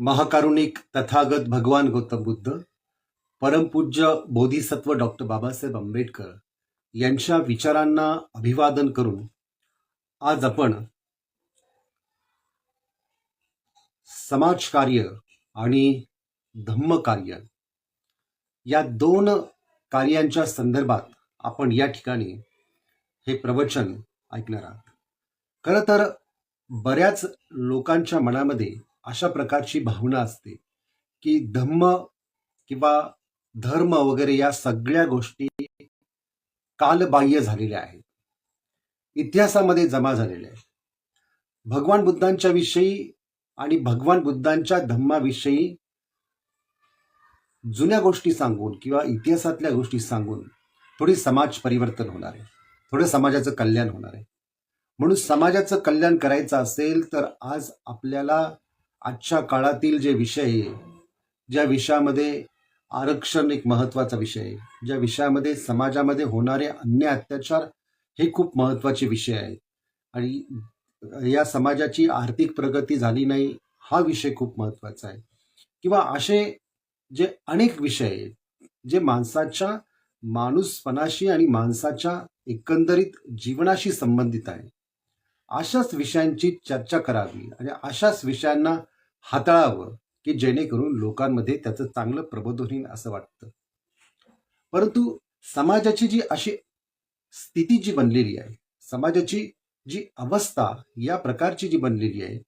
महाकारुणिक तथागत भगवान गौतम बुद्ध परमपूज्य बोधिसत्व डॉक्टर बाबासाहेब आंबेडकर यांच्या विचारांना अभिवादन करून आज आपण समाजकार्य आणि धम्मकार्य या दोन कार्यांच्या संदर्भात आपण या ठिकाणी हे प्रवचन ऐकणार आहात. खरं तर बऱ्याच लोकांच्या मनामध्ये अशा प्रकारची भावना असते की धम्म किंवा धर्म वगैरे या सगळ्या गोष्टी कालबाह्य झालेल्या आहेत. इतिहासामध्ये जमा झालेल्या आहेत. भगवान बुद्धांच्या विषयी आणि भगवान बुद्धांच्या धम्माविषयी जुन्या गोष्टी सांगून किंवा इतिहासातल्या गोष्टी सांगून थोडी समाज परिवर्तन होणार आहे. थोडं समाजाचं कल्याण होणार आहे. म्हणून समाजाचं कल्याण करायचं असेल तर आज आपल्याला आजच्या काळातील जे विषय आहे ज्या विषयामध्ये आरक्षण एक महत्त्वाचा विषय आहे ज्या विषयामध्ये समाजामध्ये होणारे अन्य अत्याचार हे खूप महत्त्वाचे विषय आहेत. आणि या समाजाची आर्थिक प्रगती झाली नाही हा विषय खूप महत्त्वाचा आहे. किंवा असे जे अनेक विषय आहेत जे माणसाच्या माणूसपणाशी आणि माणसाच्या एकंदरीत जीवनाशी संबंधित आहे अशाच विषयांची चर्चा करावी आणि अशाच विषयांना हाताळावं की जेणेकरून लोकांमध्ये त्याचं चांगलं प्रबोधन होईल असं वाटतं. परंतु समाजाची जी अशी स्थिती जी बनलेली आहे समाजाची जी अवस्था या प्रकारची जी बनलेली आहे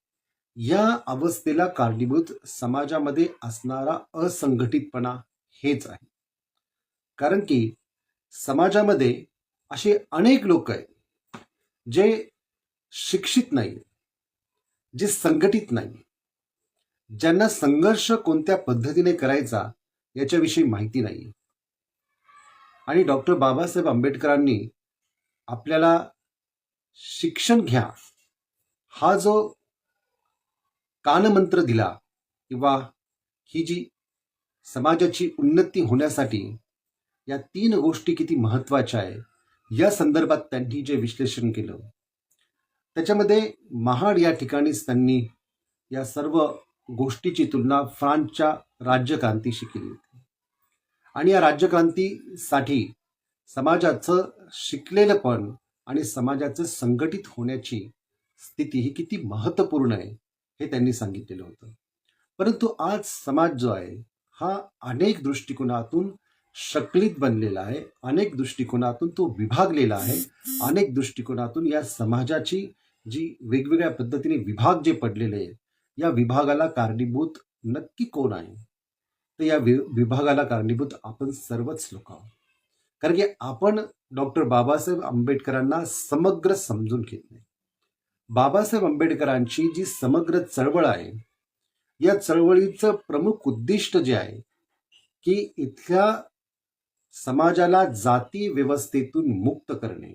या अवस्थेला कारणीभूत समाजामध्ये असणारा असंघटितपणा हेच आहे. कारण की समाजामध्ये असे अनेक लोक आहेत जे शिक्षित नाही जे संघटित नाही ज्यांना संघर्ष कोणत्या पद्धतीने करायचा याच्याविषयी माहिती नाही आणि डॉक्टर बाबासाहेब आंबेडकरांनी आपल्याला शिक्षण घ्या हा जो कानमंत्र दिला किंवा ही जी समाजाची उन्नती होण्यासाठी या तीन गोष्टी किती महत्त्वाच्या आहे या संदर्भात त्यांनी जे विश्लेषण केलं. त्याच्यामध्ये महाड या ठिकाणीच त्यांनी या सर्व गोष्टीची तुलना फ्रान्सच्या राज्यक्रांतीशी केली होती. आणि या राज्यक्रांतीसाठी समाजाचं शिकलेलं पण आणि समाजाचं संघटित होण्याची स्थिती ही किती महत्त्वपूर्ण आहे हे त्यांनी सांगितलेलं होतं. परंतु आज समाज जो आहे हा अनेक दृष्टिकोनातून शकलित बनलेला आहे अनेक दृष्टिकोनातून तो विभागलेला आहे अनेक दृष्टिकोनातून या समाजाची जी वेगवेगळ्या पद्धतीने विभाग जे पडलेले आहेत या विभागाला कारणीभूत नक्की कोण आहे? तर या वि विभागाला कारणीभूत आपण सर्वच लोक आहोत. कारण की आपण डॉक्टर बाबासाहेब आंबेडकरांना समग्र समजून घेत नाही. बाबासाहेब आंबेडकरांची जी समग्र चळवळ आहे या चळवळीचं प्रमुख उद्दिष्ट जे आहे की इथल्या समाजाला जाती व्यवस्थेतून मुक्त करणे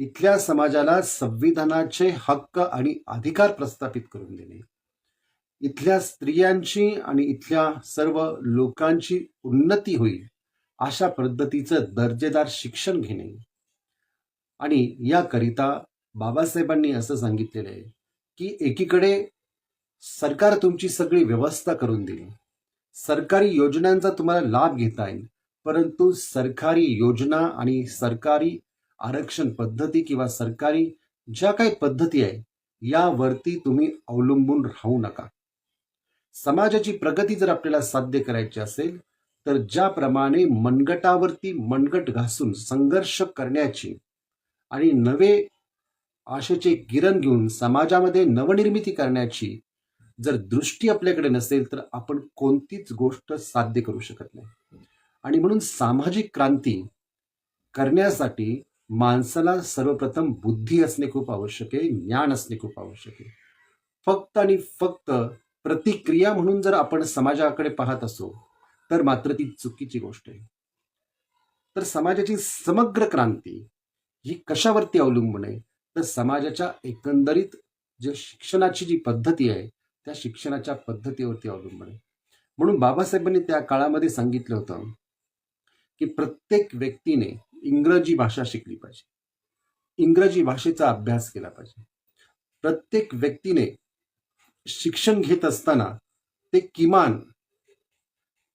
इथल्या समाजाला संविधानाचे हक्क आणि अधिकार प्रस्थापित करून देणे इथल्या स्त्रियांची आणि इथल्या सर्व लोकांची उन्नती होईल अशा पद्धतीचं दर्जेदार शिक्षण घेणे. आणि याकरिता बाबासाहेबांनी असं सांगितलेलं आहे की एकीकडे सरकार तुमची सगळी व्यवस्था करून देईल. सरकारी योजनांचा तुम्हाला लाभ घेता येईल परंतु सरकारी योजना आणि सरकारी आरक्षण पद्धती किंवा सरकारी ज्या काही पद्धती आहे यावरती तुम्ही अवलंबून राहू नका. समाजाची प्रगती जर आपल्याला साध्य करायची असेल तर ज्याप्रमाणे मनगटावरती मनगट घासून संघर्ष करण्याची आणि नवे आशेचे किरण घेऊन समाजामध्ये नवनिर्मिती करण्याची जर दृष्टी आपल्याकडे नसेल तर आपण कोणतीच गोष्ट साध्य करू शकत नाही. आणि म्हणून सामाजिक क्रांती करण्यासाठी माणसाला सर्वप्रथम बुद्धी असणे खूप आवश्यक आहे ज्ञान असणे खूप आवश्यक आहे. फक्त आणि फक्त प्रतिक्रिया म्हणून जर आपण समाजाकडे पाहत असो तर मात्र ती चुकीची गोष्ट आहे. तर समाजाची समग्र क्रांती ही कशावरती अवलंबून आहे? तर समाजाच्या एकंदरीत जे शिक्षणाची जी पद्धती आहे त्या शिक्षणाच्या पद्धतीवरती अवलंबून आहे. म्हणून बाबासाहेबांनी त्या काळामध्ये सांगितलं होतं की प्रत्येक व्यक्तीने इंग्रजी भाषा शिकली पाहिजे. इंग्रजी भाषेचा अभ्यास केला पाहिजे. प्रत्येक व्यक्तीने शिक्षण घेत असताना ते किमान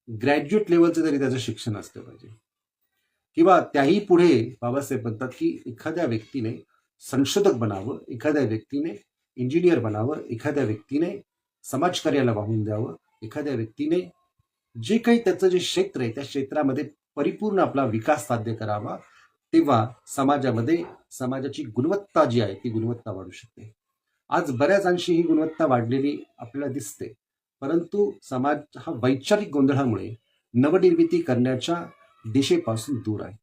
ग्रॅज्युएट लेवलचं तरी त्याचं शिक्षण असलं पाहिजे. किंवा त्याही पुढे बाबासाहेब म्हणतात की एखाद्या व्यक्तीने संशोधक बनावं एखाद्या व्यक्तीने इंजिनियर बनावं एखाद्या व्यक्तीने समाजकार्याला वाहून द्यावं एखाद्या व्यक्तीने जे काही त्याचं जे क्षेत्र आहे त्या क्षेत्रामध्ये परिपूर्ण आपला विकास साध्य करावा तेव्हा समाजामध्ये समाजाची गुणवत्ता जी आहे ती गुणवत्ता वाढू शकते. आज बऱ्याच अंशी ही गुणवत्ता वाढलेली आपल्याला दिसते. परंतु समाज हा वैचारिक गोंधळामुळे नवनिर्मिती करण्याच्या दिशेपासून दूर आहे.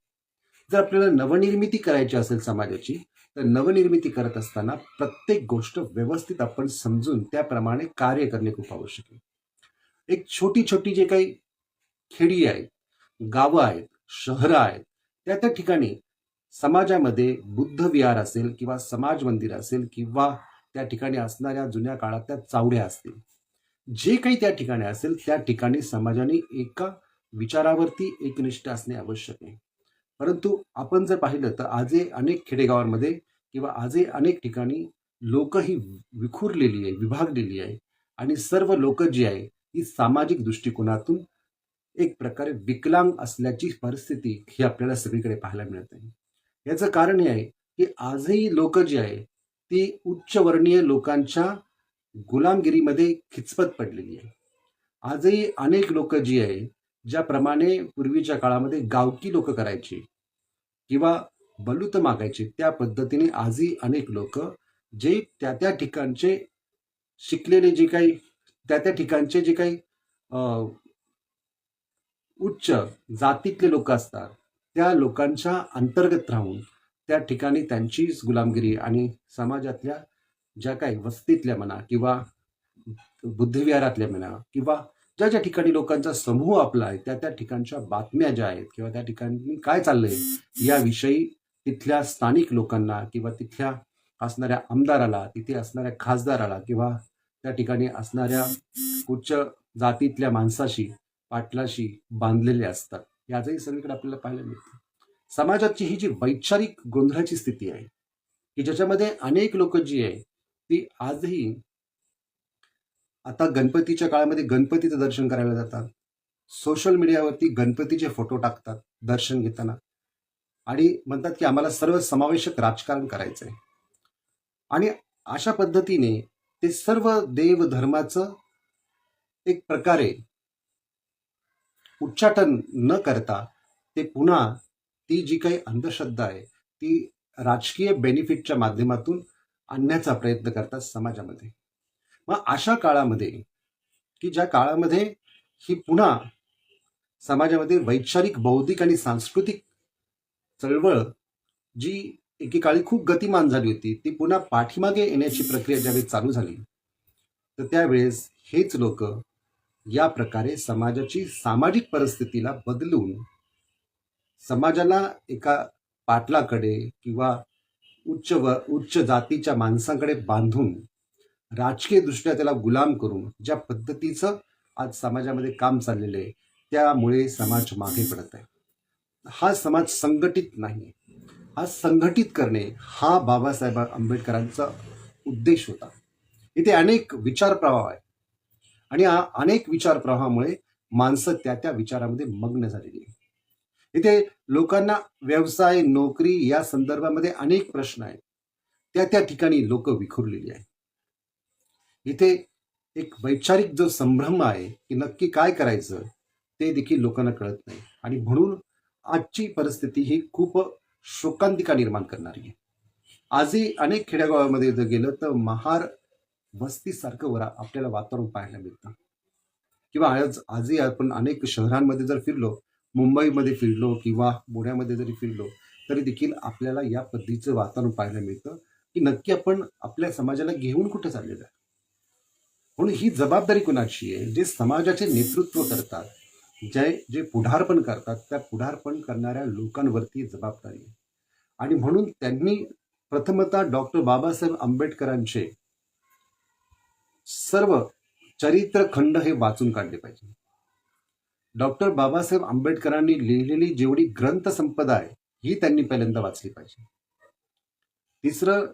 जर आपल्याला नवनिर्मिती करायची असेल समाजाची तर नवनिर्मिती करत असताना प्रत्येक गोष्ट व्यवस्थित आपण समजून त्याप्रमाणे कार्य करणे खूप आवश्यक आहे. एक छोटी छोटी जे काही खेडी आहेत गावं आहेत शहरं आहेत त्या त्या ठिकाणी समाजामध्ये बुद्ध विहार असेल किंवा समाज मंदिर असेल किंवा त्या ठिकाणी असणाऱ्या जुन्या काळातल्या चावड्या असतील. जे काही त्या ठिकाणी असेल त्या ठिकाणी समाजाने एका विचारावरती एकनिष्ठ असणे आवश्यक आहे. परंतु आपण जर पाहिलं तर आजही अनेक खेडेगावांमध्ये किंवा आजही अनेक ठिकाणी लोक ही विखुरलेली आहे विभागलेली आहे आणि सर्व लोक जी आहे ही सामाजिक दृष्टिकोनातून एक प्रकारे विकलांग असल्याची परिस्थिती ही आपल्याला सगळीकडे पाहायला मिळत आहे. याचं कारण हे आहे की आजही लोक जी आहे ती उच्चवर्णीय लोकांच्या गुलामगिरीमध्ये खिचपत पडलेली आहे. आजही अनेक लोक जी आहे ज्याप्रमाणे पूर्वीच्या काळामध्ये गावकी लोक करायची किंवा बलूत मागायचे त्या पद्धतीने आजही अनेक लोक जे त्या त्या ठिकाणचे शिकलेले जे काही त्या त्या ठिकाणचे जे काही उच्च जातीतले लोक असतात. त्या लोकांच्या अंतर्गत राहून त्या ठिकाणी त्यांचीच गुलामगिरी आणि समाजातल्या ज्या काही वस्तीतल्या म्हणा किंवा बुद्धिविहारातल्या म्हणा किंवा ज्या ज्या ठिकाणी लोकांचा समूह आपला आहे त्या त्या ठिकाणच्या बातम्या ज्या आहेत किंवा त्या ठिकाणी काय चाललंय याविषयी तिथल्या स्थानिक लोकांना किंवा तिथल्या असणाऱ्या आमदाराला तिथे असणाऱ्या खासदाराला किंवा त्या ठिकाणी असणाऱ्या उच्च जातीतल्या माणसाशी पाटलाशी बांधलेले असतात. याचंही सगळीकडे आपल्याला पाहायला मिळतं. समाजाची ही जी वैचारिक गोंधळाची स्थिती आहे की ज्याच्यामध्ये अनेक लोक जी आहे ती आजही आता गणपतीच्या काळामध्ये गणपतीचं दर्शन करायला जातात. सोशल मीडियावरती गणपतीचे फोटो टाकतात दर्शन घेताना. आणि म्हणतात की आम्हाला सर्व समावेशक राजकारण करायचं आहे आणि अशा पद्धतीने ते सर्व देव धर्माचं एक प्रकारे उच्चाटन न करता ते पुन्हा ती जी काही अंधश्रद्धा आहे ती राजकीय बेनिफिटच्या माध्यमातून आणण्याचा प्रयत्न करतात समाजामध्ये. मग अशा काळामध्ये की ज्या काळामध्ये ही पुन्हा समाजामध्ये वैचारिक बौद्धिक आणि सांस्कृतिक चळवळ जी एकेकाळी खूप गतिमान झाली होती ती पुन्हा पाठीमागे येण्याची प्रक्रिया ज्यावेळी चालू झाली तर त्यावेळेस हेच लोक या प्रकारे समाजाची सामाजिक परिस्थितीला बदलून समाजाला एका पाटलाकडे किंवा उच्च व उच्च जातीच्या माणसांकडे बांधून राजकीय दृष्ट्या त्याला गुलाम करून ज्या पद्धतीचं आज समाजामध्ये काम चाललेलं आहे त्यामुळे समाज मागे पडत आहे. हा समाज संघटित नाही. हा संघटित करणे हा बाबासाहेब आंबेडकरांचा उद्देश होता. इथे अनेक विचार प्रभाव आहे आणि अनेक विचार प्रवाहामुळे माणसं त्या त्या विचारामध्ये मग्न झालेली आहे इथे लोकांना व्यवसाय नोकरी या संदर्भामध्ये अनेक प्रश्न आहेत. त्या त्या ठिकाणी लोक विखुरलेली आहेत. इथे एक वैचारिक जो संभ्रम आहे की नक्की काय करायचं ते देखील लोकांना कळत नाही. आणि म्हणून आजची परिस्थिती ही खूप शोकांतिका निर्माण करणारी आहे. आजही अनेक खेड्यागावामध्ये जर गेलं तर महार वस्तीसारखं वर आपल्याला वातावरण पाहायला मिळतं. किंवा आज आजही आपण अनेक शहरांमध्ये जर फिरलो मुंबईमध्ये फिरलो किंवा पुण्यामध्ये जरी फिरलो तरी देखील आपल्याला या पद्धतीचं वातावरण पाहायला मिळतं की नक्की आपण आपल्या समाजाला घेऊन कुठे चाललेलं आहे. म्हणून ही जबाबदारी कुणाची आहे? जे समाजाचे नेतृत्व करतात जे जे पुढारपण करतात त्या पुढारपण करणाऱ्या लोकांवरती जबाबदारी आहे. आणि म्हणून त्यांनी प्रथमतः डॉक्टर बाबासाहेब आंबेडकरांचे सर्व चरित्रखंड हे वाचून काढले पाहिजे. डॉक्टर बाबासाहेब आंबेडकरांनी लिहिलेली जेवढी ग्रंथ संपदा आहे ही त्यांनी पहिल्यांदा वाचली पाहिजे. तिसरं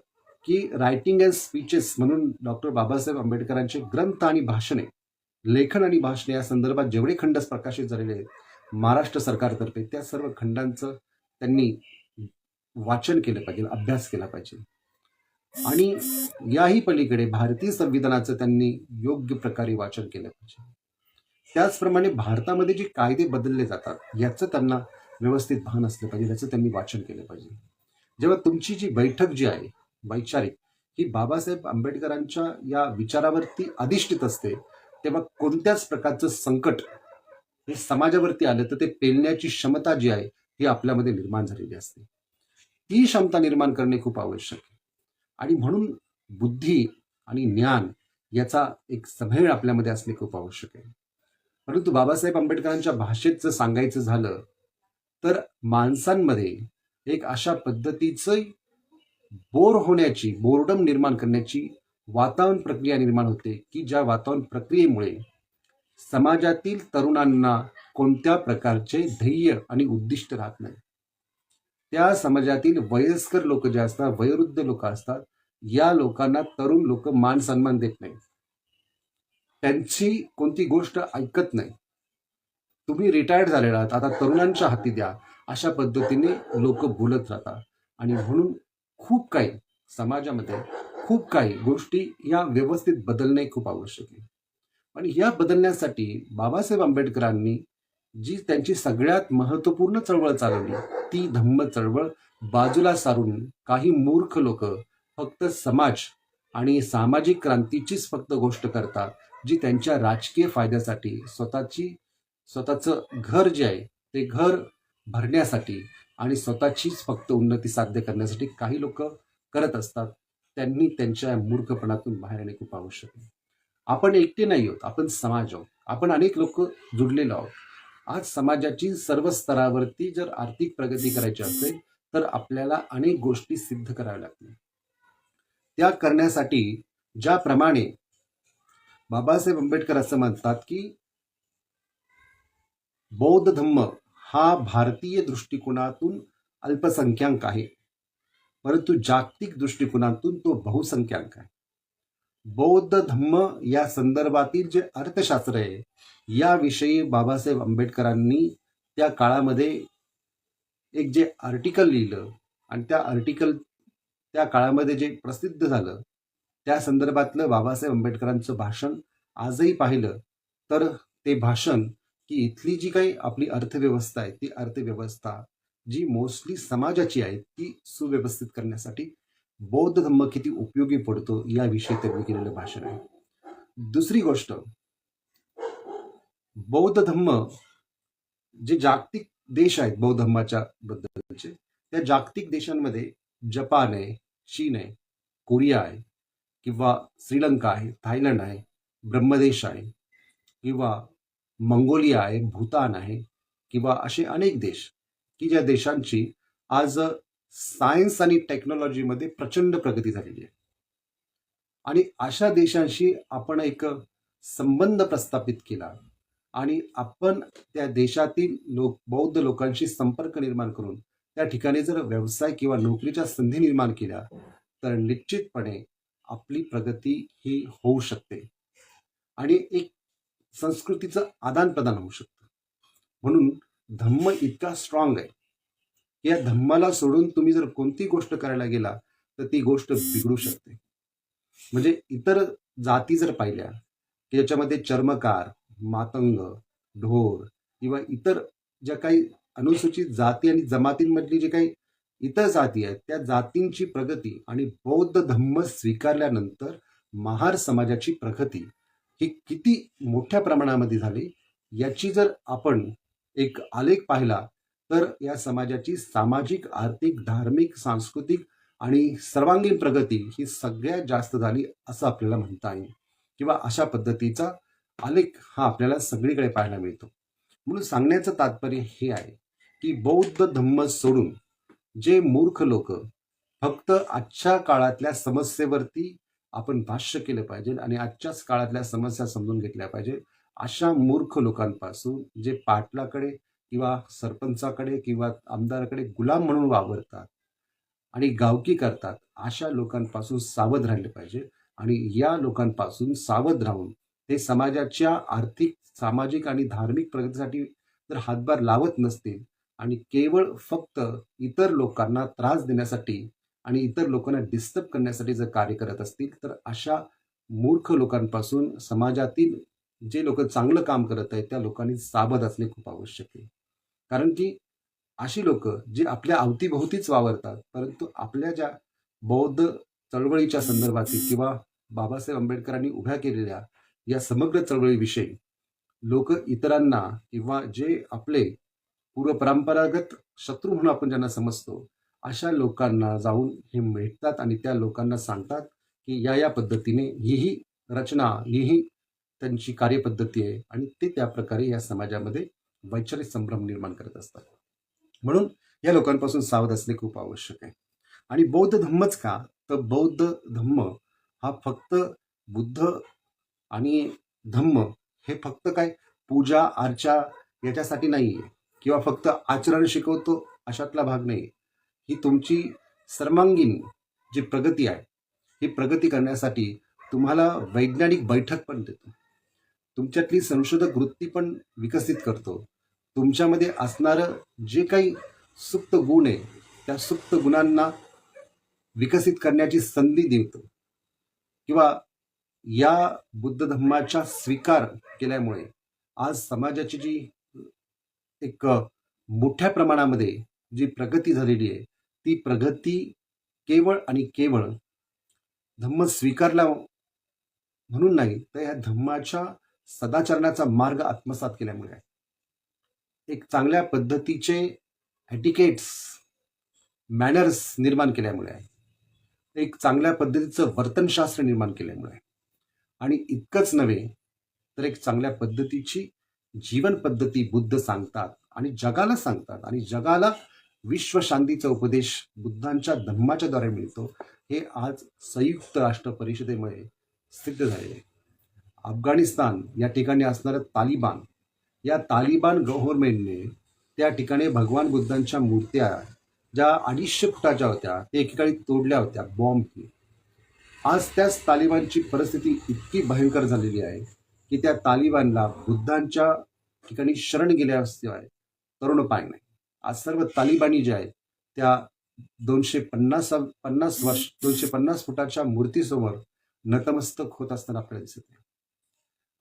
की रायटिंग अँड स्पीचेस म्हणून डॉक्टर बाबासाहेब आंबेडकरांचे ग्रंथ आणि भाषणे लेखन आणि भाषणे या संदर्भात जेवढे खंड प्रकाशित झालेले आहेत महाराष्ट्र सरकारतर्फे त्या सर्व खंडांचं त्यांनी वाचन केलं पाहिजे अभ्यास केला पाहिजे. आणि याही पलीकडे भारतीय संविधानाचं त्यांनी योग्य प्रकारे वाचन केलं पाहिजे. त्याचप्रमाणे भारतामध्ये जे कायदे बदलले जातात याचं त्यांना व्यवस्थित भान असलं पाहिजे याचं त्यांनी वाचन केलं पाहिजे. जेव्हा तुमची जी बैठक जी आहे वैचारिक ही बाबासाहेब आंबेडकरांच्या या विचारावरती अधिष्ठित असते तेव्हा कोणत्याच प्रकारचं संकट हे समाजावरती आलं तर ते पेलण्याची क्षमता जी आहे ही आपल्यामध्ये निर्माण झालेली असते. ती क्षमता निर्माण करणे खूप आवश्यक आहे. आणि म्हणून बुद्धी आणि ज्ञान याचा एक समेळ आपल्यामध्ये असणे खूप आवश्यक आहे. परंतु बाबासाहेब आंबेडकरांच्या भाषेत जर सांगायचं झालं तर माणसांमध्ये एक अशा पद्धतीचं बोर होण्याची बोर्डम निर्माण करण्याची वातावरण प्रक्रिया निर्माण होते की ज्या वातावरण प्रक्रियेमुळे समाजातील तरुणांना कोणत्या प्रकारचे ध्येय आणि उद्दिष्ट राहत नाही. त्या समाजातील वयस्कर लोक जे असतात वयोवृद्ध लोक असतात या लोकांना तरुण लोक मान सन्मान देत नाही त्यांची कोणती गोष्ट ऐकत नाही. तुम्ही रिटायर्ड झालेला आहात आता तरुणांच्या हाती द्या. अशा पद्धतीने लोक बोलत राहतात. आणि म्हणून खूप काही समाजामध्ये खूप काही गोष्टी या व्यवस्थित बदलणे खूप आवश्यक आहे. आणि या बदलण्यासाठी बाबासाहेब आंबेडकरांनी जी त्यांची सगळ्यात महत्त्वपूर्ण चळवळ चालवली ती धम्म चळवळ. बाजूला सारून काही मूर्ख लोक फक्त समाज आणि सामाजिक क्रांतीचीच फक्त गोष्ट करतात जी त्यांच्या राजकीय फायद्यासाठी स्वतःची स्वतःचं घर जे आहे ते घर भरण्यासाठी आणि स्वतःचीच फक्त उन्नती साध्य करण्यासाठी काही लोक करत असतात. त्यांनी त्यांच्या मूर्खपणातून बाहेर येणे खूप आवश्यक आहे. आपण एकटे नाही आहोत आपण समाज आहोत. आपण अनेक लोक जुडलेलो आहोत. आज समाजाची सर्व स्तरावरती जर आर्थिक प्रगती करायची असेल तर आपल्याला अनेक गोष्टी सिद्ध कराव्या लागतील. त्या करण्यासाठी ज्याप्रमाणे बाबासाहेब आंबेडकर असं म्हणतात की बौद्ध धम्म हा भारतीय दृष्टिकोनातून अल्पसंख्याक आहे परंतु जागतिक दृष्टिकोनातून तो बहुसंख्याक आहे. बौद्ध धम्म या संदर्भातील जे अर्थशास्त्र आहे याविषयी बाबासाहेब आंबेडकरांनी त्या काळामध्ये एक जे आर्टिकल लिहिलं आणि त्या आर्टिकल त्या काळामध्ये जे प्रसिद्ध झालं त्या संदर्भातलं बाबासाहेब आंबेडकरांचं भाषण आजही पाहिलं. तर ते भाषण की इथली जी काही आपली अर्थव्यवस्था आहे ती अर्थव्यवस्था जी मोस्टली समाजाची आहे ती सुव्यवस्थित करण्यासाठी बौद्ध धम्म किती उपयोगी पडतो याविषयी त्यांनी केलेलं भाषण आहे. दुसरी गोष्ट बौद्ध धम्म जे जागतिक देश आहेत बौद्ध धम्माच्या बद्दलचे त्या जागतिक देशांमध्ये जपान आहे चीन आहे कोरिया आहे किंवा श्रीलंका आहे थायलंड आहे ब्रह्मदेश आहे किंवा मंगोलिया आहे भूतान आहे किंवा असे अनेक देश की ज्या देशांची आज सायन्स आणि टेक्नॉलॉजीमध्ये प्रचंड प्रगती झालेली आहे. आणि अशा देशांशी आपण एक संबंध प्रस्थापित केला आणि आपण त्या देशातील लोक बौद्ध लोकांशी संपर्क निर्माण करून त्या ठिकाणी जर व्यवसाय किंवा नोकरीच्या संधी निर्माण केल्या तर निश्चितपणे आपली प्रगती ही होऊ शकते. आणि एक संस्कृतीचं आदान प्रदान होऊ शकतं. म्हणून धम्म इतका स्ट्रॉंग आहे. या धम्माला सोडून तुम्ही जर कोणती गोष्ट करायला गेला तर ती गोष्ट बिघडू शकते. म्हणजे इतर जाती जर पाहिल्या की ज्याच्यामध्ये चर्मकार मातंग ढोर किंवा इतर ज्या काही अनुसूचित जाती आणि जमातींमधली जे काही इतर जाती आहेत त्या जातींची प्रगती आणि बौद्ध धम्म स्वीकारल्यानंतर महार समाजाची प्रगती ही किती मोठ्या प्रमाणामध्ये झाली याची जर आपण एक आलेख पाहिला तर या समाजाची सामाजिक आर्थिक धार्मिक सांस्कृतिक आणि सर्वांगीण प्रगती ही सगळ्यात जास्त झाली असं आपल्याला म्हणता येईल. किंवा अशा पद्धतीचा आलेख हा आपल्याला सगळीकडे पाहायला मिळतो. म्हणून सांगण्याचं तात्पर्य हे आहे की बौद्ध धम्म सोडून जे मूर्ख लोक फक्त आजच्या काळातल्या समस्येवरती आपण भाष्य केलं पाहिजे आणि आजच्याच काळातल्या समस्या समजून घेतल्या पाहिजे अशा मूर्ख लोकांपासून जे पाटलाकडे किंवा सरपंचाकडे किंवा आमदाराकडे गुलाम म्हणून वावरतात आणि गावकी करतात अशा लोकांपासून सावध राहिले पाहिजे आणि या लोकांपासून सावध राहून ते समाजाच्या आर्थिक सामाजिक आणि धार्मिक प्रगतीसाठी जर हातभार लावत नसतील आणि केवळ फक्त इतर लोकांना त्रास देण्यासाठी आणि इतर लोकांना डिस्टर्ब करण्यासाठी जर कार्य करत असतील तर अशा मूर्ख लोकांपासून समाजातील जे लोक चांगलं काम करत आहेत त्या लोकांनी सावध असणे खूप आवश्यक आहे. कारण की अशी लोक जे आपल्या अवतीभोवतीच वावरतात परंतु आपल्या ज्या बौद्ध चळवळीच्या संदर्भातील किंवा बाबासाहेब आंबेडकरांनी उभ्या केलेल्या या समग्र चळवळीविषयी लोक इतरांना किंवा जे आपले पूर्वपरंपरागत शत्रू म्हणून आपण ज्यांना समजतो अशा लोकांना जाऊन हे भेटतात आणि त्या लोकांना सांगतात की या या पद्धतीने ही ही रचना ही ही त्यांची कार्यपद्धती आहे आणि ते त्या प्रकारे या समाजामध्ये वैचारिक संभ्रम निर्माण करत असतात. म्हणून या लोकांपासून सावध असणे खूप आवश्यक आहे. आणि बौद्ध धम्मच का? तर बौद्ध धम्म हा फक्त बुद्ध आणि धम्म हे फक्त काय पूजा अर्चा याच्यासाठी नाही आहे किंवा फक्त आचरण शिकवतो अशातला भाग नाही ही तुमची सर्वांगीण जी प्रगती आहे ही प्रगती करण्यासाठी तुम्हाला वैज्ञानिक बैठक पण देतो. तुमच्यातली संशोधक वृत्ती पण विकसित करतो. तुमच्यामध्ये असणारं जे काही सुप्त गुण आहे त्या सुप्त गुणांना विकसित करण्याची संधी देतो. किंवा या बुद्ध धर्माचा स्वीकार केल्यामुळे आज समाजाची जी एक मोठ्या प्रमाणामध्ये जी प्रगती झालेली आहे ती प्रगती केवळ आणि केवळ धम्म स्वीकारला म्हणून नाही तर या धम्माच्या सदाचरणाचा मार्ग आत्मसात केल्यामुळे आहे. एक चांगल्या पद्धतीचे ॲटिकेट्स मॅनर्स निर्माण केल्यामुळे आहे एक चांगल्या पद्धतीचं वर्तनशास्त्र निर्माण केल्यामुळे आहे. आणि इतकंच नव्हे तर एक चांगल्या पद्धतीची जीवन पद्धती बुद्ध सांगतात आणि जगाला सांगतात आणि जगाला विश्वशांतीचा उपदेश बुद्धांच्या धम्माच्या द्वारे मिळतो हे आज संयुक्त राष्ट्र परिषदेमुळे सिद्ध झाले आहे अफगाणिस्तान या ठिकाणी असणारं तालिबान. या तालिबान गव्हर्नमेंटने त्या ठिकाणी भगवान बुद्धांच्या मूर्त्या ज्या अडीचशे फुटाच्या होत्या ते एकेकाळी तोडल्या होत्या बॉम्बने आज त्याच तालिबानची परिस्थिती इतकी भयंकर झालेली आहे की त्या तालिबानला बुद्धांच्या ठिकाणी शरण गेल्याशिवाय तरुण पाय नाही. आज सर्व तालिबानी ज्या आहेत त्या दोनशे पन्नास पन्नास वर्ष दोनशे पन्नास फुटाच्या मूर्तीसमोर नतमस्तक होत असताना आपल्याला दिसत आहे.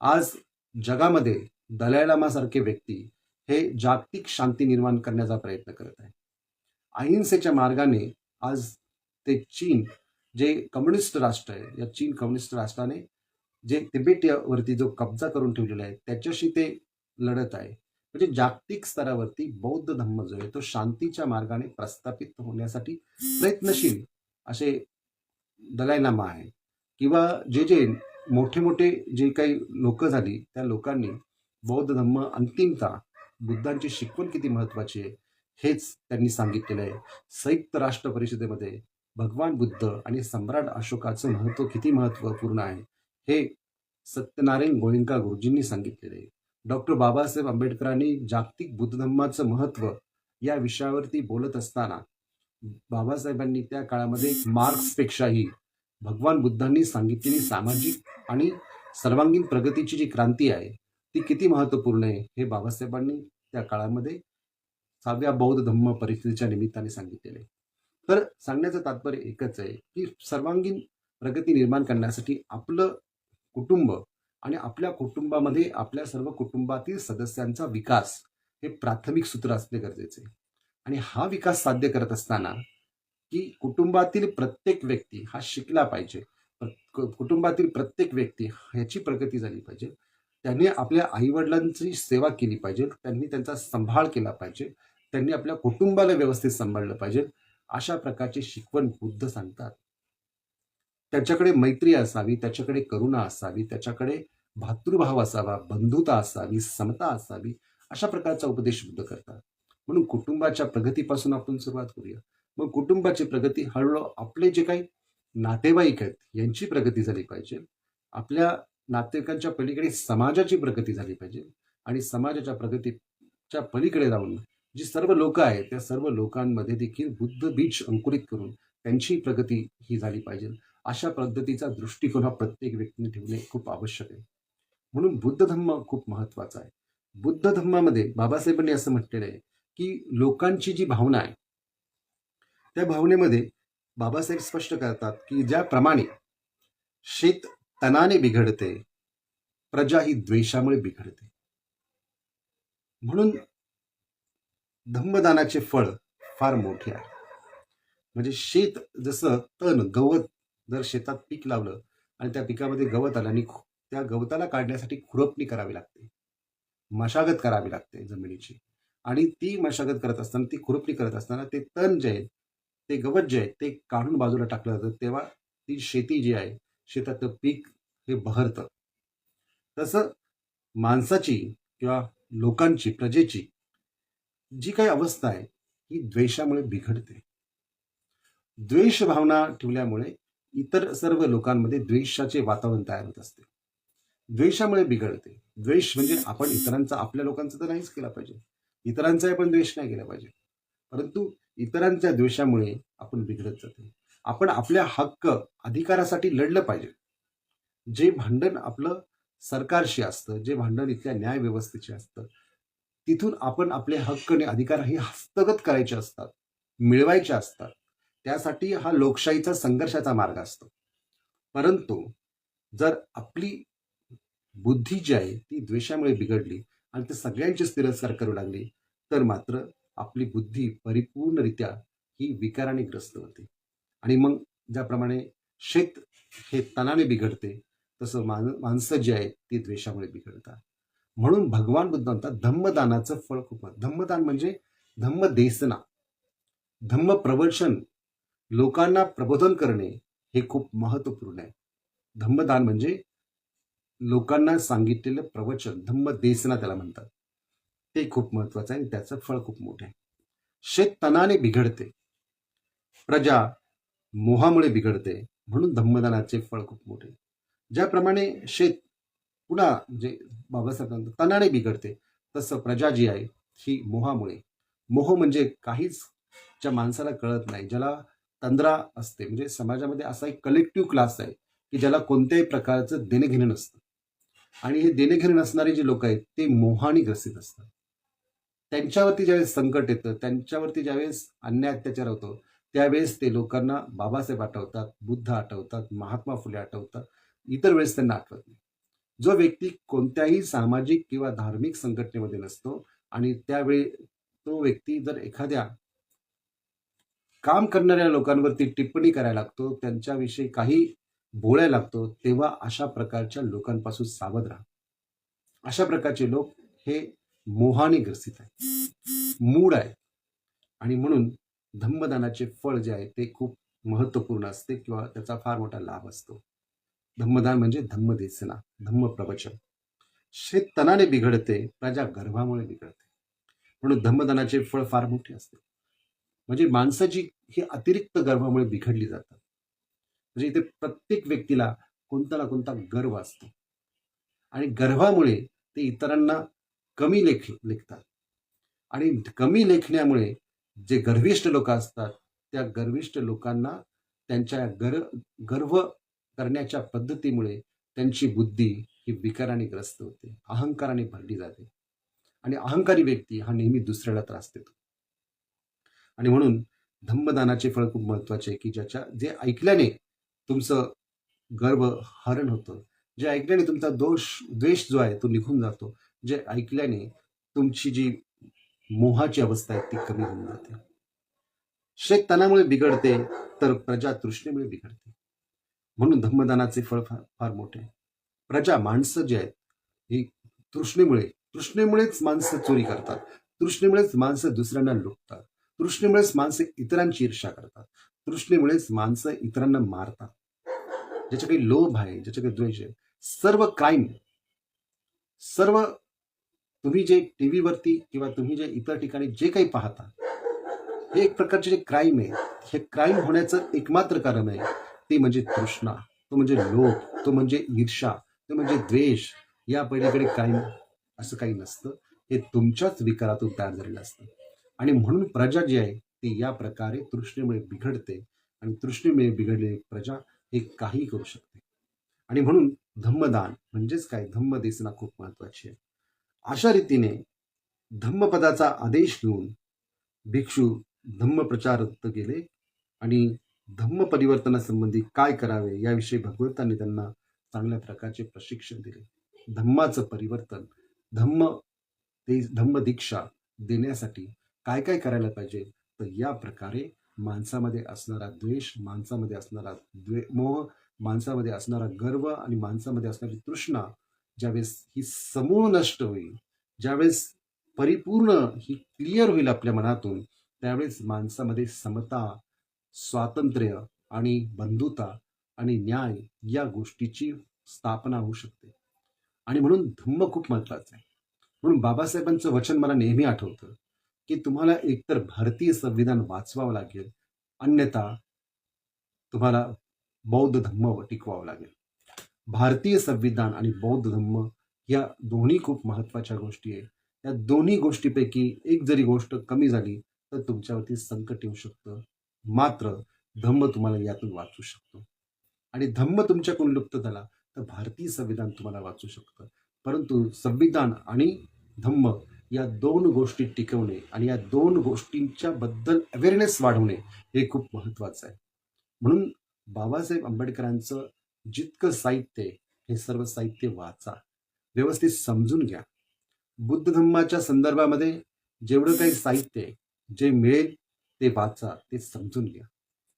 आज जगामध्ये दलाई लामासारखे व्यक्ती हे जागतिक शांती निर्माण करण्याचा प्रयत्न करत आहे अहिंसेच्या मार्गाने आज ते चीन जे कम्युनिस्ट राष्ट्र आहे या चीन कम्युनिस्ट राष्ट्राने जे तिबेटवरती जो कब्जा करून ठेवलेला आहे त्याच्याशी ते लढत आहे. म्हणजे जागतिक स्तरावरती बौद्ध धम्म जो आहे तो शांतीच्या मार्गाने प्रस्थापित होण्यासाठी प्रयत्नशील असे दलायनामा आहे किंवा जे जे मोठे मोठे जे काही लोक झाली त्या लोकांनी बौद्ध धम्म अंतिमता बुद्धांची शिकवण किती महत्वाची आहे हेच त्यांनी सांगितलेलं आहे. संयुक्त राष्ट्र परिषदेमध्ये भगवान बुद्ध आणि सम्राट अशोकाचं महत्त्व किती महत्त्वपूर्ण आहे हे सत्यनारायण गोयंका गुरुजींनी सांगितलेले आहे. डॉक्टर बाबासाहेब आंबेडकरांनी जागतिक बुद्ध धम्माचं महत्त्व या विषयावरती बोलत असताना बाबासाहेबांनी त्या काळामध्ये मार्क्सपेक्षाही भगवान बुद्धांनी सांगितलेली सामाजिक आणि सर्वांगीण प्रगतीची जी क्रांती आहे ती किती महत्त्वपूर्ण आहे हे बाबासाहेबांनी त्या काळामध्ये सहाव्या बौद्ध धम्म परिस्थितीच्या निमित्ताने सांगितलेले तर सांगण्याचं तात्पर्य एकच आहे की सर्वांगीण प्रगती निर्माण करण्यासाठी आपलं कुटुंब आणि आपल्या कुटुंबामध्ये आपल्या सर्व कुटुंबातील सदस्यांचा विकास हे प्राथमिक सूत्र असणे गरजेचे आहे. आणि हा विकास साध्य करत असताना की कुटुंबातील प्रत्येक व्यक्ती हा शिकला पाहिजे कुटुंबातील प्रत्येक व्यक्ती ह्याची प्रगती झाली पाहिजे. त्यांनी आपल्या आईवडिलांची सेवा केली पाहिजे. त्यांनी त्यांचा सांभाळ केला पाहिजे. त्यांनी आपल्या कुटुंबाला व्यवस्थित सांभाळलं पाहिजे. अशा प्रकारची शिकवण बुद्ध सांगतात. त्याच्याकडे मैत्री असावी त्याच्याकडे करुणा असावी त्याच्याकडे भातृभाव असावा बंधुता असावी समता असावी अशा प्रकारचा उपदेश बुद्ध करतात. म्हणून कुटुंबाच्या प्रगतीपासून आपण सुरुवात करूया. मग कुटुंबाची प्रगती हळूहळू आपले जे काही नातेवाईक आहेत यांची प्रगती झाली पाहिजे. आपल्या नातेवाईकांच्या पलीकडे समाजाची प्रगती झाली पाहिजे. आणि समाजाच्या प्रगतीच्या पलीकडे जाऊन जी सर्व लोक आहेत त्या सर्व लोकांमध्ये देखील बुद्ध बीज अंकुरित करून त्यांची प्रगती ही झाली पाहिजे. अशा पद्धतीचा दृष्टिकोन हा प्रत्येक व्यक्तीने ठेवणे खूप आवश्यक आहे. म्हणून बुद्ध धम्म खूप महत्त्वाचा आहे. बुद्ध धम्मामध्ये बाबासाहेबांनी असं म्हटलेलं आहे की लोकांची जी भावना आहे त्या भावनेमध्ये बाबासाहेब स्पष्ट करतात की ज्याप्रमाणे शेत तणाने बिघडते प्रजा ही द्वेषामुळे बिघडते. म्हणून धम्मदानाचे फळ फार मोठे आहे. म्हणजे शेत जसं तण गवत जर शेतात पीक लावलं आणि त्या पिकामध्ये गवत आलं आणि त्या गवताला काढण्यासाठी खुरपणी करावी लागते. मशागत करावी लागते जमिनीची. आणि ती मशागत करत असताना ती खुरपणी करत असताना ते तण जे आहे ते गवत जे आहे ते काढून बाजूला टाकलं जातं. तेव्हा ती शेती जी आहे शेतातलं पीक हे बहरतं. तसं माणसाची किंवा लोकांची प्रजेची जी काही अवस्था आहे ही द्वेषामुळे बिघडते. द्वेष भावना ठेवल्यामुळे इतर सर्व लोकांमध्ये द्वेषाचे वातावरण तयार होत असते. द्वेषामुळे बिघडते. द्वेष म्हणजे आपण इतरांचा आपल्या लोकांचा तर नाहीच केला पाहिजे. इतरांचाही आपण द्वेष नाही केला पाहिजे. परंतु इतरांच्या द्वेषामुळे आपण बिघडत जातो. आपण आपल्या हक्क अधिकारासाठी लढलं पाहिजे. जे भांडण आपलं सरकारशी असतं जे भांडण इथल्या न्यायव्यवस्थेचे असतं तिथून आपण आपले हक्क आणि अधिकार हे हस्तगत करायचे असतात मिळवायचे असतात. त्यासाठी हा लोकशाहीचा संघर्षाचा मार्ग असतो. परंतु जर आपली बुद्धी जी आहे ती द्वेषामुळे बिघडली आणि ते सगळ्यांचीच तिरस्कार करू लागली तर मात्र आपली बुद्धी परिपूर्णरित्या ही विकाराने ग्रस्त होते. आणि मग ज्याप्रमाणे शेत हे तणाने बिघडते तसं मान माणसं जी आहेत ती द्वेषामुळे बिघडतात. म्हणून भगवान बुद्ध म्हणतात धम्मदानाचं फळ खूप धम्मदान म्हणजे धम्म देसना धम्म प्रवचन लोकांना प्रबोधन करणे हे खूप महत्त्वपूर्ण आहे. धम्मदान म्हणजे लोकांना सांगितलेलं प्रवचन धम्म देसना त्याला म्हणतात. ते खूप महत्वाचं आहे आणि त्याचं फळ खूप मोठं आहे. शेत तणाने बिघडते. प्रजा मोहामुळे बिघडते. म्हणून धम्मदानाचे फळ खूप मोठे ज्याप्रमाणे शेत पुन्हा म्हणजे बाबासाहेब तणाने बिघडते तसं प्रजा जी आहे ही मोहामुळे. मोह म्हणजे काहीच ज्या माणसाला कळत नाही ज्याला तंद्रा असते. म्हणजे समाजामध्ये असा एक कलेक्टिव्ह क्लास आहे की ज्याला कोणत्याही प्रकारचं देणेघेणे नसतं. आणि हे देणेघेणे नसणारे जे लोक आहेत ते मोहाने ग्रसित असतात. त्यांच्यावरती ज्यावेळेस संकट येतं त्यांच्यावरती ज्यावेळेस अन्याय अत्याचार होतो त्यावेळेस ते लोकांना बाबासाहेब आठवतात बुद्ध आठवतात महात्मा फुले आठवतात इतर वेळेस त्यांना आठवत नाही. जो व्यक्ती कोणत्याही सामाजिक किंवा धार्मिक संघटनेमध्ये नसतो आणि त्यावेळी तो व्यक्ती जर एखाद्या काम करणाऱ्या लोकांवरती टिप्पणी करायला लागतो त्यांच्याविषयी काही बोलायला लागतो तेव्हा अशा प्रकारच्या लोकांपासून सावध राहा. अशा प्रकारचे लोक हे मोहाने ग्रसित आहे. मूड आहे. आणि म्हणून धम्मदानाचे फळ जे आहे ते खूप महत्त्वपूर्ण असते किंवा त्याचा फार मोठा लाभ असतो. धम्मदान म्हणजे धम्मदेसना धम्म प्रवचन. शेत तनाने बिघडते प्रजा गर्भामुळे बिघडते. म्हणून धम्मदानाचे फळ फार मोठे असते. म्हणजे माणसाची ही अतिरिक्त गर्भामुळे बिघडली जातात. म्हणजे इथे प्रत्येक व्यक्तीला कोणता ना कोणता गर्व असतो. आणि गर्भामुळे ते इतरांना कमी लेख लेखतात. आणि कमी लेखण्यामुळे जे गर्विष्ठ लोक असतात त्या गर्विष्ठ लोकांना त्यांच्या गर गर्व करण्याच्या पद्धतीमुळे त्यांची बुद्धी ही विकाराने ग्रस्त होते अहंकाराने भरली जाते. आणि अहंकारी व्यक्ती हा नेहमी दुसऱ्याला त्रास देतो. आणि म्हणून धम्मदानाचे फळ खूप महत्त्वाचे आहे की ज्याच्या जे ऐकल्याने तुमचं गर्व हरण होतं. जे ऐकल्याने तुमचा दोष द्वेष जो आहे तो निघून जातो. जे ऐकल्याने तुमची जी मोहाची अवस्था आहे ती कमी होऊन जाते. शेत तणामुळे बिघडते तर प्रजा तृष्णेमुळे बिघडते. म्हणून धम्मदानाचे फळ फार फार मोठे. प्रजा माणसं जी आहेत ही तृष्णेमुळे तृष्णेमुळेच माणसं चोरी करतात. तृष्णेमुळेच माणसं दुसऱ्यांना लुटतात. तृष्णेमुळेच माणसं इतरांची ईर्षा करतात. तृष्णेमुळेच माणसं इतरांना मारतात. ज्याच्या काही लोभ आहे ज्याच्या काही द्वेष आहे सर्व क्राईम सर्व तुम्ही जे टी व्हीवरती किंवा तुम्ही जे इतर ठिकाणी जे काही पाहता हे एक प्रकारचे जे क्राईम आहे हे क्राईम होण्याचं एकमात्र कारण आहे. ते म्हणजे तृष्णा तो म्हणजे लोभ तो म्हणजे ईर्षा तो म्हणजे द्वेष या पलीकडे क्राईम असं काही नसतं. हे तुमच्याच विकारातून तयार झालेलं असतं. आणि म्हणून प्रजा जी आहे ती या प्रकारे तृष्णेमुळे बिघडते. आणि तृष्णेमुळे बिघडलेली प्रजा हे काही करू शकते. आणि म्हणून धम्मदान म्हणजेच काय? धम्म देसना खूप महत्वाची आहे. अशा रीतीने धम्मपदाचा आदेश घेऊन भिक्षू धम्म प्रचारत गेले आणि धम्म परिवर्तनासंबंधी काय करावे याविषयी भगवंतांनी त्यांना चांगल्या प्रकारचे प्रशिक्षण दिले. धम्माचं परिवर्तन धम्म ते धम्म दीक्षा देण्यासाठी काय काय करायला पाहिजे? तर या प्रकारे माणसामध्ये असणारा द्वेष माणसामध्ये असणारा द्वे मोह माणसामध्ये असणारा गर्व आणि माणसामध्ये असणारी तृष्णा ज्यावेळेस ही समूळ नष्ट होईल ज्यावेळेस परिपूर्ण ही क्लिअर होईल आपल्या मनातून त्यावेळेस माणसामध्ये समता स्वातंत्र्य आणि बंधुता आणि न्याय या गोष्टीची स्थापना होऊ शकते. आणि म्हणून धम्म खूप महत्वाचं आहे. म्हणून बाबासाहेबांचं वचन मला नेहमी आठवतं की तुम्हाला एकतर भारतीय संविधान वाचवावं लागेल अन्यथा तुम्हाला बौद्ध धम्म टिकवावं लागेल. भारतीय संविधान आणि बौद्ध धम्म या दोन्ही खूप महत्त्वाच्या गोष्टी आहे या दोन्ही गोष्टीपैकी एक जरी गोष्ट कमी झाली तर तुमच्यावरती संकट येऊ शकतं. मात्र धम्म तुम्हाला यातून वाचू शकतो. आणि धम्म तुमच्याकडून लुप्त झाला तर भारतीय संविधान तुम्हाला वाचू शकतं. परंतु संविधान आणि धम्म या दोन गोष्टी टिकवणे आणि या दोन गोष्टींच्या बद्दल अवेअरनेस वाढवणे हे खूप महत्त्वाचं आहे. म्हणून बाबासाहेब आंबेडकरांचं जितकं साहित्य आहे हे सर्व साहित्य वाचा. व्यवस्थित समजून घ्या. बुद्ध धम्माच्या संदर्भामध्ये जेवढं काही साहित्य जे मिळेल ते वाचा ते समजून घ्या.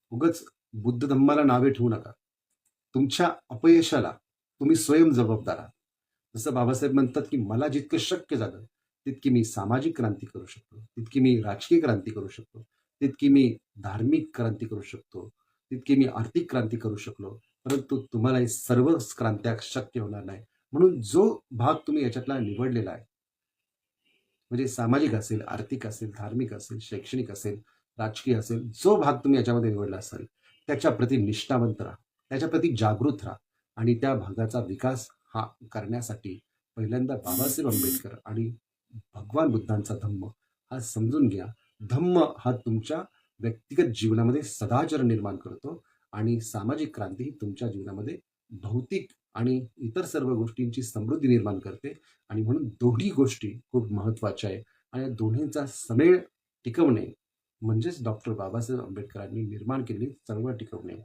उगच बुद्ध धम्माला नावे ठेवू नका. तुमच्या अपयशाला तुम्ही स्वयं जबाबदार आहात. जसं बाबासाहेब म्हणतात की मला जितकं शक्य झालं तितकी मी सामाजिक क्रांती करू शकतो. तितकी मी राजकीय क्रांती करू शकतो. तितकी मी धार्मिक क्रांती करू शकतो. तितकी मी आर्थिक क्रांती करू शकलो. परंतु तुम्हाला हे सर्व क्रांत्या शक्य होणार नाही. म्हणून जो भाग तुम्ही याच्यातला निवडलेला आहे म्हणजे सामाजिक असेल आर्थिक असेल धार्मिक असेल शैक्षणिक असेल राजकीय असेल जो भाग तुम्ही याच्यामध्ये निवडला असेल त्याच्या प्रति निष्ठावंत राहा. त्याच्या प्रती जागृत राहा. आणि त्या भागाचा विकास हा करण्यासाठी पहिल्यांदा बाबासाहेब आंबेडकर आणि भगवान बुद्धांचा धम्म हा समजून घ्या. धम्म हा तुमच्या व्यक्तिगत जीवनामध्ये सदाचरण निर्माण करतो. आणि सामाजिक क्रांती तुमच्या जीवनामध्ये भौतिक आणि इतर सर्व गोष्टींची समृद्धी निर्माण करते. आणि म्हणून दोन्ही गोष्टी खूप महत्त्वाच्या आहे. आणि या दोन्हींचा समेळ टिकवणे म्हणजेच डॉक्टर बाबासाहेब आंबेडकरांनी निर्माण केलेली चळवळ टिकवणे.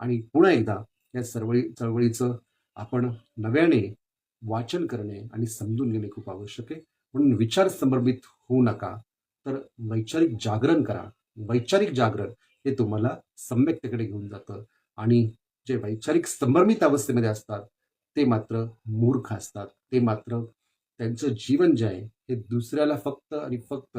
आणि पुन्हा एकदा या चळवळी चळवळीचं आपण नव्याने वाचन करणे आणि समजून घेणे खूप आवश्यक आहे. म्हणून विचार समर्पित होऊ नका. तर वैचारिक जागरण करा. वैचारिक जागरण. हे तुम्हाला सम्यकतेकडे घेऊन जातं. आणि जे वैचारिक संभ्रमित अवस्थेमध्ये असतात ते मात्र मूर्ख असतात. ते मात्र त्यांचं जीवन जे आहे हे दुसऱ्याला फक्त आणि फक्त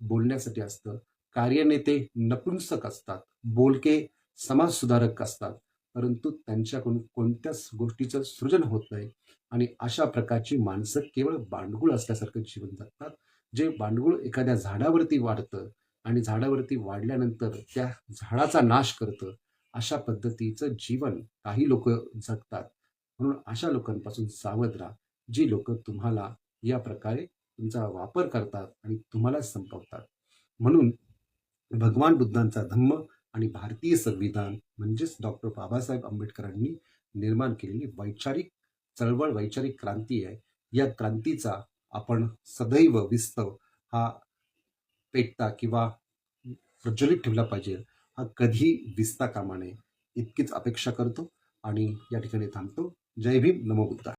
बोलण्यासाठी असतं. कार्यनेते नपुंसक असतात. बोलके समाजसुधारक असतात. परंतु त्यांच्याकडून कोणत्याच गोष्टीचं सृजन होत नाही. आणि अशा प्रकारची माणसं केवळ बांडगुळ असल्यासारखं जीवन जगतात. जे बांडगुळ एखाद्या झाडावरती वाढतं आणि झाडावरती वाढल्यानंतर त्या झाडाचा नाश करतं अशा पद्धतीचं जीवन काही लोक जगतात. म्हणून अशा लोकांपासून सावध राहा जी लोक तुम्हाला या प्रकारे तुमचा वापर करतात आणि तुम्हाला संपवतात. म्हणून भगवान बुद्धांचा धम्म आणि भारतीय संविधान म्हणजेच डॉक्टर बाबासाहेब आंबेडकरांनी निर्माण केलेली वैचारिक चळवळ वैचारिक क्रांती आहे. या क्रांतीचा आपण सदैव विस्तव हा पेटता किंवा प्रज्वलित ठेवला पाहिजे हा कधी दिसता कामा नये इतकीच अपेक्षा करतो आणि या ठिकाणी थांबतो. जय भीम नमो बुद्धा